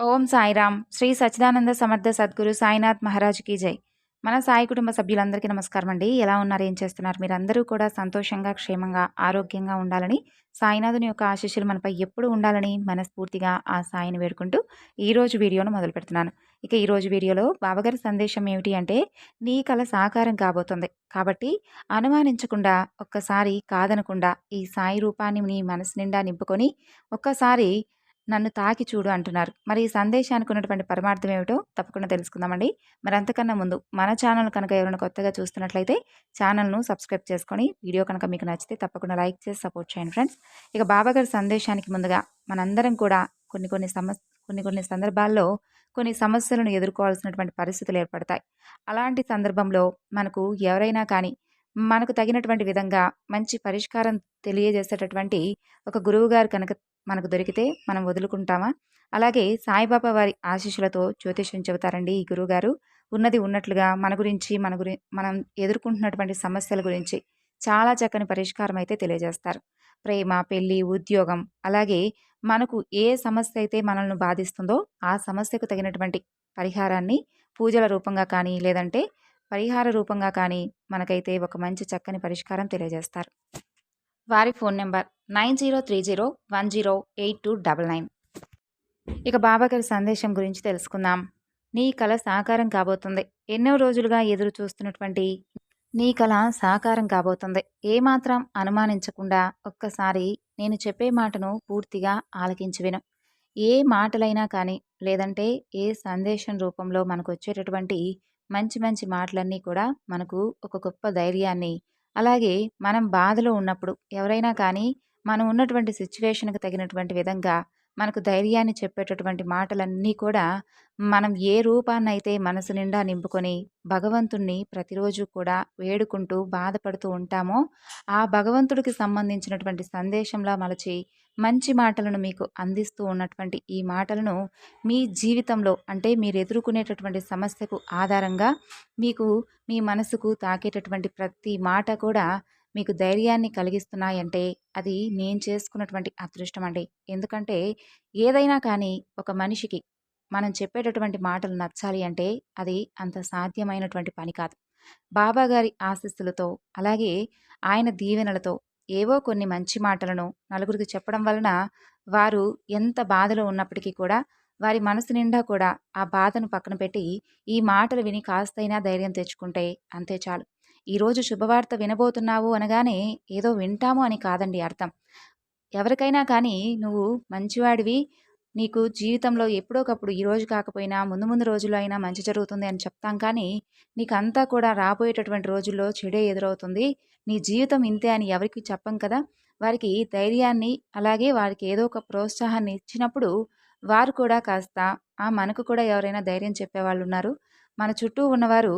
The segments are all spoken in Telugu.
ఓం సాయిరామ్. శ్రీ సచ్చిదానంద సమర్థ సద్గురు సాయినాథ్ మహారాజ్కి జై. మన సాయి కుటుంబ సభ్యులందరికీ నమస్కారం అండి. ఎలా ఉన్నారు? ఏం చేస్తున్నారు? మీరందరూ కూడా సంతోషంగా క్షేమంగా ఆరోగ్యంగా ఉండాలని సాయినాథుని యొక్క ఆశీస్సులు మనపై ఎప్పుడు ఉండాలని మనస్ఫూర్తిగా ఆ సాయిని వేడుకుంటూ ఈరోజు వీడియోను మొదలు పెడుతున్నాను. ఇక ఈరోజు వీడియోలో బాబాగారి సందేశం ఏమిటి అంటే నీ కళ సాకారం కాబోతుంది. కాబట్టి అనుమానించకుండా ఒక్కసారి కాదనకుండా ఈ సాయి రూపాన్ని నీ మనసు నిండా నింపుకొని ఒక్కసారి నన్ను తాకి చూడు అంటున్నారు. మరి ఈ సందేశానికి ఉన్నటువంటి పరమార్థం ఏమిటో తప్పకుండా తెలుసుకుందామండి. మరి అంతకన్నా ముందు మన ఛానల్ కనుక ఎవరైనా కొత్తగా చూస్తున్నట్లయితే ఛానల్ను సబ్స్క్రైబ్ చేసుకొని వీడియో కనుక మీకు నచ్చితే తప్పకుండా లైక్ చేసి సపోర్ట్ చేయండి ఫ్రెండ్స్. ఇక బాబాగారి సందేశానికి ముందుగా మనందరం కూడా కొన్ని కొన్ని సమస్ కొన్ని కొన్ని సందర్భాల్లో కొన్ని సమస్యలను ఎదుర్కోవాల్సినటువంటి పరిస్థితులు ఏర్పడతాయి. అలాంటి సందర్భంలో మనకు ఎవరైనా కానీ మనకు తగినటువంటి విధంగా మంచి పరిష్కారం తెలియజేసేటటువంటి ఒక గురువు గారు కనుక మనకు దొరికితే మనం వదులుకుంటామా? అలాగే సాయిబాబా వారి ఆశీస్సులతో జ్యోతిష్యం చెబుతారండి ఈ గురువుగారు. ఉన్నది ఉన్నట్లుగా మన గురించి మన గురి మనం ఎదుర్కొంటున్నటువంటి సమస్యల గురించి చాలా చక్కని పరిష్కారం అయితే తెలియజేస్తారు. ప్రేమ పెళ్ళి ఉద్యోగం అలాగే మనకు ఏ సమస్య అయితే మనల్ని బాధిస్తుందో ఆ సమస్యకు తగినటువంటి పరిహారాన్ని పూజల రూపంగా కానీ లేదంటే పరిహార రూపంగా కానీ మనకైతే ఒక మంచి చక్కని పరిష్కారం తెలియజేస్తారు. వారి phone number nine zero three zero one zero eight two double nine. ఇక బాబాగారి సందేశం గురించి తెలుసుకుందాం. నీ కళ సాకారం కాబోతుంది. ఎన్నో రోజులుగా ఎదురు చూస్తున్నటువంటి నీ కళ సాకారం కాబోతుంది. ఏమాత్రం అనుమానించకుండా ఒక్కసారి నేను చెప్పే మాటను పూర్తిగా ఆలకించి విను. ఏ మాటలైనా కానీ లేదంటే ఏ సందేశం రూపంలో మనకు వచ్చేటటువంటి మంచి మంచి మాటలన్నీ కూడా మనకు ఒక గొప్ప ధైర్యాన్ని అలాగే మనం బాధలో ఉన్నప్పుడు ఎవరైనా కానీ మనం ఉన్నటువంటి సిచ్యువేషన్కి తగినటువంటి విధంగా మనకు ధైర్యాన్ని చెప్పేటటువంటి మాటలన్నీ కూడా మనం ఏ రూపాన్నైతే మనసు నిండా నింపుకొని భగవంతుణ్ణి ప్రతిరోజు కూడా వేడుకుంటూ బాధపడుతూ ఉంటామో ఆ భగవంతుడికి సంబంధించినటువంటి సందేశంలా మలచి మంచి మాటలను మీకు అందిస్తూ ఉన్నటువంటి ఈ మాటలను మీ జీవితంలో అంటే మీరు ఎదుర్కొనేటటువంటి సమస్యకు ఆధారంగా మీకు మీ మనసుకు తాకేటటువంటి ప్రతి మాట కూడా మీకు ధైర్యాన్ని కలిగిస్తున్నాయంటే అది నేను చేసుకున్నటువంటి అదృష్టం అండి ఎందుకంటే ఏదైనా కానీ ఒక మనిషికి మనం చెప్పేటటువంటి మాటలు నచ్చాలి అంటే అది అంత సాధ్యమైనటువంటి పని కాదు. బాబా గారి ఆశీస్సులతో అలాగే ఆయన దీవెనలతో ఏవో కొన్ని మంచి మాటలను నలుగురికి చెప్పడం వలన వారు ఎంత బాధలో ఉన్నప్పటికీ కూడా వారి మనసు నిండా కూడా ఆ బాధను పక్కన పెట్టి ఈ మాటలు విని కాస్తైనా ధైర్యం తెచ్చుకుంటే అంతే చాలు. ఈరోజు శుభవార్త వినబోతున్నావు అనగానే ఏదో వింటాము అని కాదండి అర్థం. ఎవరికైనా కానీ నువ్వు మంచివాడివి నీకు జీవితంలో ఎప్పుడోకప్పుడు ఈరోజు కాకపోయినా ముందు ముందు రోజుల్లో అయినా మంచి జరుగుతుంది అని చెప్తాం కానీ నీకంతా కూడా రాబోయేటటువంటి రోజుల్లో చెడే ఎదురవుతుంది. నీ జీవితం ఇంతే అని ఎవరికి చెప్పం కదా. వారికి ధైర్యాన్ని అలాగే వారికి ఏదో ఒక ప్రోత్సాహాన్ని ఇచ్చినప్పుడు వారు కూడా కాస్త ఆ మనకు కూడా ఎవరైనా ధైర్యం చెప్పేవాళ్ళు ఉన్నారు. మన చుట్టూ ఉన్నవారు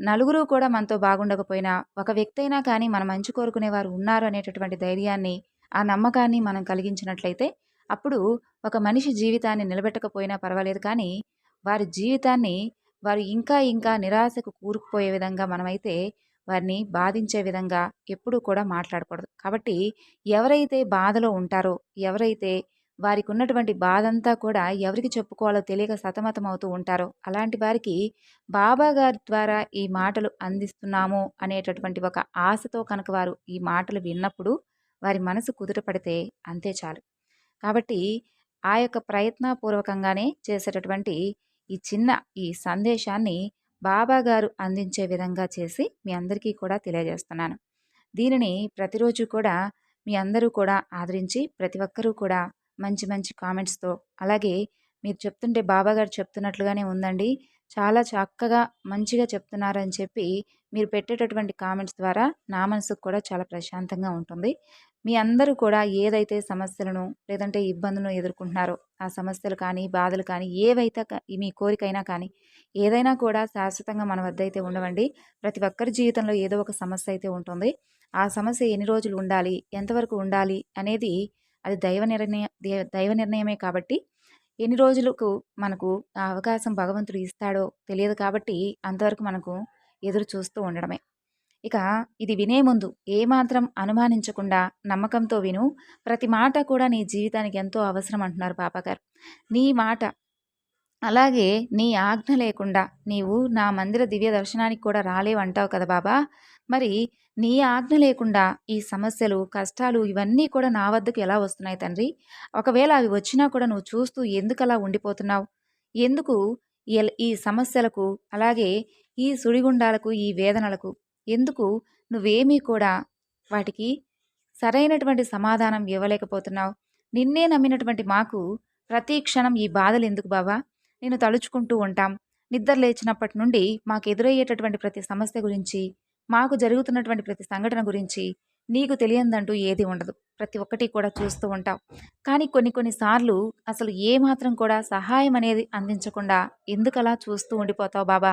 నలుగురు కూడా మనతో బాగుండకపోయినా ఒక వ్యక్తి అయినా కానీ మన మంచి కోరుకునేవారు ఉన్నారు అనేటటువంటి ధైర్యాన్ని ఆ నమ్మకాన్ని మనం కలిగించినట్లయితే అప్పుడు ఒక మనిషి జీవితాన్ని నిలబెట్టకపోయినా పర్వాలేదు. కానీ వారి జీవితాన్ని వారు ఇంకా ఇంకా నిరాశకు కూరుకుపోయే విధంగా మనమైతే వారిని బాధించే విధంగా ఎప్పుడూ కూడా మాట్లాడకూడదు. కాబట్టి ఎవరైతే బాధలో ఉంటారో ఎవరైతే వారికి ఉన్నటువంటి బాధంతా కూడా ఎవరికి చెప్పుకోవాలో తెలియక సతమతం అవుతూ ఉంటారో అలాంటి వారికి బాబా గారి ద్వారా ఈ మాటలు అందిస్తున్నాము అనేటటువంటి ఒక ఆశతో కనుక వారు ఈ మాటలు విన్నప్పుడు వారి మనసు కుదుటపడితే అంతే చాలు. కాబట్టి ఆ యొక్క ప్రయత్నపూర్వకంగానే చేసేటటువంటి ఈ చిన్న ఈ సందేశాన్ని బాబా గారు అందించే విధంగా చేసి మీ అందరికీ కూడా తెలియజేస్తున్నాను. దీనిని ప్రతిరోజు కూడా మీ అందరూ కూడా ఆదరించి ప్రతి ఒక్కరూ కూడా మంచి మంచి కామెంట్స్తో. అలాగే మీరు చెప్తుంటే బాబా గారు చెప్తున్నట్లుగానే ఉందండి. చాలా చక్కగా మంచిగా చెప్తున్నారని చెప్పి మీరు పెట్టేటటువంటి కామెంట్స్ ద్వారా నా మనసుకు కూడా చాలా ప్రశాంతంగా ఉంటుంది. మీ అందరూ కూడా ఏదైతే సమస్యలను లేదంటే ఇబ్బందులను ఎదుర్కొంటున్నారో ఆ సమస్యలు కానీ బాధలు కానీ ఏవైతే మీ కోరికైనా కానీ ఏదైనా కూడా శాశ్వతంగా మన వద్ద అయితే ఉండవండి. ప్రతి ఒక్కరి జీవితంలో ఏదో ఒక సమస్య అయితే ఉంటుంది. ఆ సమస్య ఎన్ని రోజులు ఉండాలి? ఎంతవరకు ఉండాలి? అనేది అది దైవ నిర్ణయ దైవ నిర్ణయమే కాబట్టి ఎన్ని రోజులకు మనకు ఆ అవకాశం భగవంతుడు ఇస్తాడో తెలియదు కాబట్టి అంతవరకు మనకు ఎదురు చూస్తూ ఉండడమే. ఇక ఇది వినే ముందు ఏమాత్రం అనుమానించకుండా నమ్మకంతో విను. ప్రతి మాట కూడా నీ జీవితానికి ఎంతో అవసరం అంటున్నారు పాపగారు. నీ మాట అలాగే నీ ఆజ్ఞ లేకుండా నీవు నా మందిర దివ్య దర్శనానికి కూడా రాలేవంటావు కదా బాబా. మరి నీ ఆజ్ఞ లేకుండా ఈ సమస్యలు కష్టాలు ఇవన్నీ కూడా నా వద్దకు ఎలా వస్తున్నాయి తండ్రి? ఒకవేళ అవి వచ్చినా కూడా నువ్వు చూస్తూ ఎందుకు అలా ఉండిపోతున్నావు? ఎందుకు ఈ సమస్యలకు అలాగే ఈ సుడిగుండాలకు ఈ వేదనలకు ఎందుకు నువ్వేమీ కూడా వాటికి సరైనటువంటి సమాధానం ఇవ్వలేకపోతున్నావు? నిన్నే నమ్మినటువంటి మాకు ప్రతి క్షణం ఈ బాధలు ఎందుకు బాబా? నేను తలుచుకుంటూ ఉంటాం. నిద్ర లేచినప్పటి నుండి మాకు ఎదురయ్యేటటువంటి ప్రతి సమస్య గురించి మాకు జరుగుతున్నటువంటి ప్రతి సంఘటన గురించి నీకు తెలియందంటూ ఏది ఉండదు. ప్రతి ఒక్కటి కూడా చూస్తూ ఉంటాం. కానీ కొన్ని కొన్నిసార్లు అసలు ఏ మాత్రం కూడా సహాయం అనేది అందించకుండా ఎందుకలా చూస్తూ ఉండిపోతావు బాబా?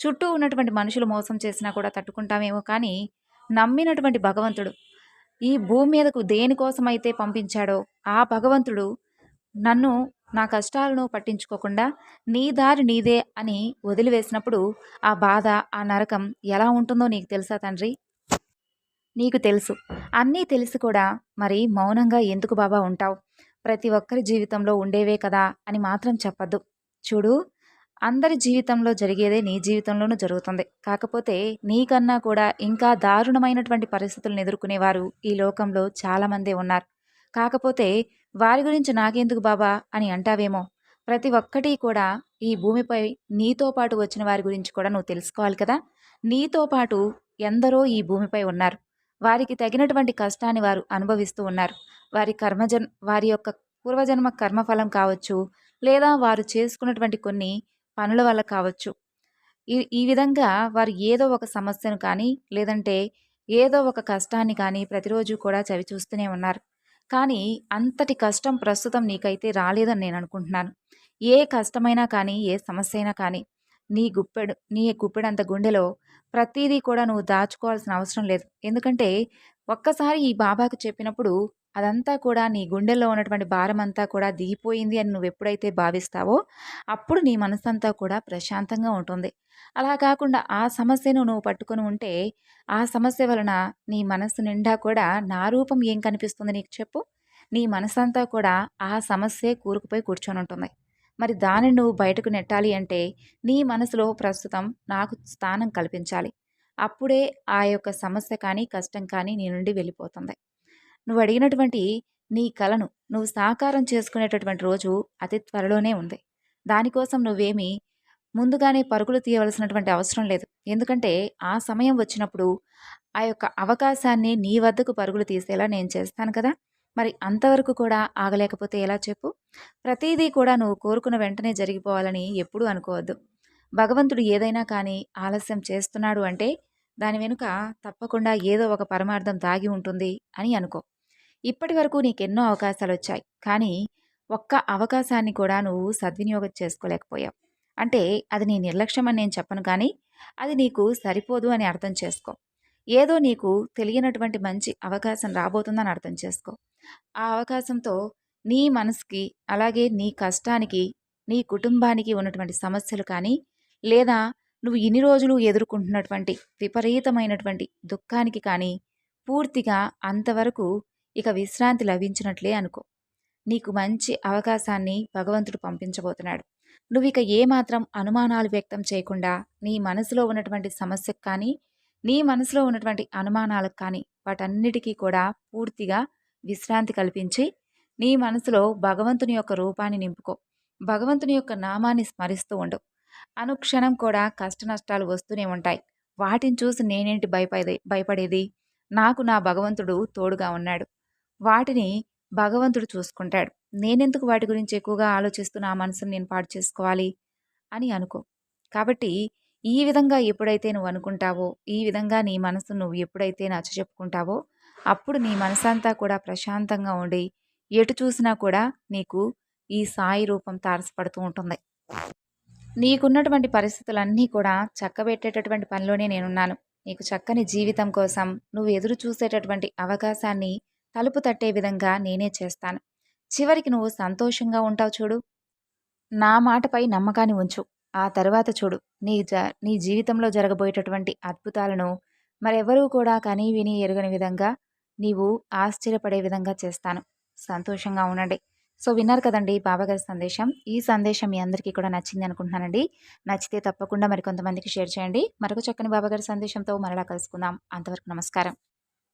చుట్టూ ఉన్నటువంటి మనుషులు మోసం చేసినా కూడా తట్టుకుంటామేమో కానీ నమ్మినటువంటి భగవంతుడు ఈ భూమి మీదకు దేనికోసమైతే పంపించాడో ఆ భగవంతుడు నన్ను నా కష్టాలను పట్టించుకోకుండా నీ దారి నీదే అని వదిలివేసినప్పుడు ఆ బాధ ఆ నరకం ఎలా ఉంటుందో నీకు తెలుసా తండ్రి? నీకు తెలుసు. అన్నీ తెలిసి కూడా మరి మౌనంగా ఎందుకు బాబా ఉంటావు? ప్రతి ఒక్కరి జీవితంలో ఉండేవే కదా అని మాత్రం చెప్పద్దు. చూడు అందరి జీవితంలో జరిగేదే నీ జీవితంలోనూ జరుగుతుంది. కాకపోతే నీకన్నా కూడా ఇంకా దారుణమైనటువంటి పరిస్థితులను ఎదుర్కొనేవారు ఈ లోకంలో చాలామందే ఉన్నారు. కాకపోతే వారి గురించి నాకెందుకు బాబా అని అంటావేమో? ప్రతి ఒక్కటి కూడా ఈ భూమిపై నీతో పాటు వచ్చిన వారి గురించి కూడా నువ్వు తెలుసుకోవాలి కదా? నీతో పాటు ఎందరో ఈ భూమిపై ఉన్నారు. వారికి తగినటువంటి కష్టాన్ని వారు అనుభవిస్తూ ఉన్నారు. వారి కర్మజన్ వారి యొక్క పూర్వజన్మ కర్మఫలం కావచ్చు లేదా వారు చేసుకున్నటువంటి కొన్ని పనుల వల్ల కావచ్చు. ఈ ఈ విధంగా వారు ఏదో ఒక సమస్యను కానీ లేదంటే ఏదో ఒక కష్టాన్ని కానీ ప్రతిరోజు కూడా చవి చూస్తూనే ఉన్నారు. కానీ అంతటి కష్టం ప్రస్తుతం నీకైతే రాలేదని నేను అనుకుంటున్నాను. ఏ కష్టమైనా కానీ ఏ సమస్య అయినా కానీ నీ గుప్పెడు నీ గుప్పెడంత గుండెలో ప్రతిదీ కూడా నువ్వు దాచుకోవాల్సిన అవసరం లేదు. ఎందుకంటే ఒక్కసారి ఈ బాబాకు చెప్పినప్పుడు అదంతా కూడా నీ గుండెల్లో ఉన్నటువంటి భారం అంతా కూడా దిగిపోయింది అని నువ్వు ఎప్పుడైతే భావిస్తావో అప్పుడు నీ మనసంతా కూడా ప్రశాంతంగా ఉంటుంది. అలా కాకుండా ఆ సమస్యను నువ్వు పట్టుకొని ఉంటే ఆ సమస్య వలన నీ మనస్సు నిండా కూడా నా రూపం ఏం కనిపిస్తుంది నీకు చెప్పు? నీ మనసంతా కూడా ఆ సమస్యే కూరుకుపోయి కూర్చొని ఉంటుంది. మరి దానిని నువ్వు బయటకు నెట్టాలి అంటే నీ మనసులో ప్రస్తుతం నాకు స్థానం కల్పించాలి. అప్పుడే ఆ యొక్క సమస్య కానీ కష్టం కానీ నీ నుండి వెళ్ళిపోతుంది. నువ్వు అడిగినటువంటి నీ కలను నువ్వు సాకారం చేసుకునేటటువంటి రోజు అతి త్వరలోనే ఉంది. దానికోసం నువ్వేమీ ముందుగానే పరుగులు తీయవలసినటువంటి అవసరం లేదు. ఎందుకంటే ఆ సమయం వచ్చినప్పుడు ఆ యొక్క అవకాశాన్ని నీ వద్దకు పరుగులు తీసేలా నేను చేస్తాను కదా! మరి అంతవరకు కూడా ఆగలేకపోతే ఎలా చెప్పు? ప్రతిదీ కూడా నువ్వు కోరుకున్న వెంటనే జరిగిపోవాలని ఎప్పుడూ అనుకోవద్దు. భగవంతుడు ఏదైనా కానీ ఆలస్యం చేస్తున్నాడు అంటే దాని వెనుక తప్పకుండా ఏదో ఒక పరమార్థం దాగి ఉంటుంది అని అనుకో. ఇప్పటి వరకు నీకెన్నో అవకాశాలు వచ్చాయి కానీ ఒక్క అవకాశాన్ని కూడా నువ్వు సద్వినియోగం చేసుకోలేకపోయావు. అంటే అది నీ నిర్లక్ష్యం అని నేను చెప్పను కానీ అది నీకు సరిపోదు అని అర్థం చేసుకో. ఏదో నీకు తెలియనటువంటి మంచి అవకాశం రాబోతుందని అర్థం చేసుకో. ఆ అవకాశంతో నీ మనసుకి అలాగే నీ కష్టానికి నీ కుటుంబానికి ఉన్నటువంటి సమస్యలు కానీ లేదా నువ్వు ఇన్ని రోజులు ఎదుర్కొంటున్నటువంటి విపరీతమైనటువంటి దుఃఖానికి కానీ పూర్తిగా అంతవరకు ఇక విశ్రాంతి లభించినట్లే అనుకో. నీకు మంచి అవకాశాన్ని భగవంతుడు పంపించబోతున్నాడు. నువ్వు ఇక ఏమాత్రం అనుమానాలు వ్యక్తం చేయకుండా నీ మనసులో ఉన్నటువంటి సమస్యకు కానీ నీ మనసులో ఉన్నటువంటి అనుమానాలకు కానీ వాటన్నిటికీ కూడా పూర్తిగా విశ్రాంతి కల్పించి నీ మనసులో భగవంతుని యొక్క రూపాన్ని నింపుకో. భగవంతుని యొక్క నామాన్ని స్మరిస్తూ ఉండు. అనుక్షణం కూడా కష్ట నష్టాలు వస్తూనే ఉంటాయి. వాటిని చూసి నేనేంటి భయపడే భయపడేది? నాకు నా భగవంతుడు తోడుగా ఉన్నాడు. వాటిని భగవంతుడు చూసుకుంటాడు. నేనెందుకు వాటి గురించి ఎక్కువగా ఆలోచిస్తూ నా మనసును నేను పాడు చేసుకోవాలి అని అనుకో. కాబట్టి ఈ విధంగా ఎప్పుడైతే నువ్వు అనుకుంటావో ఈ విధంగా నీ మనసు నువ్వు ఎప్పుడైతే నచ్చ చెప్పుకుంటావో అప్పుడు నీ మనసంతా కూడా ప్రశాంతంగా ఉండి ఎటు చూసినా కూడా నీకు ఈ సాయి రూపం తారసపడుతూ ఉంటుంది. నీకున్నటువంటి పరిస్థితులన్నీ కూడా చక్కబెట్టేటటువంటి పనిలోనే నేనున్నాను. నీకు చక్కని జీవితం కోసం నువ్వు ఎదురు చూసేటటువంటి అవకాశాన్ని తలుపు తట్టే విధంగా నేనే చేస్తాను. చివరికి నువ్వు సంతోషంగా ఉంటావు చూడు. నా మాటపై నమ్మకాన్ని ఉంచు. ఆ తర్వాత చూడు. నీ జ నీ జీవితంలో జరగబోయేటటువంటి అద్భుతాలను మరెవరూ కూడా కనీ విని ఎరగని విధంగా నీవు ఆశ్చర్యపడే విధంగా చేస్తాను. సంతోషంగా ఉండండి. సో విన్నారు కదండి బాబాగారి సందేశం. ఈ సందేశం మీ అందరికీ కూడా నచ్చింది అనుకుంటున్నానండి. నచ్చితే తప్పకుండా మరి కొంతమందికి షేర్ చేయండి. మరొక చక్కని బాబాగారి సందేశంతో మరలా కలుసుకుందాం. అంతవరకు నమస్కారం.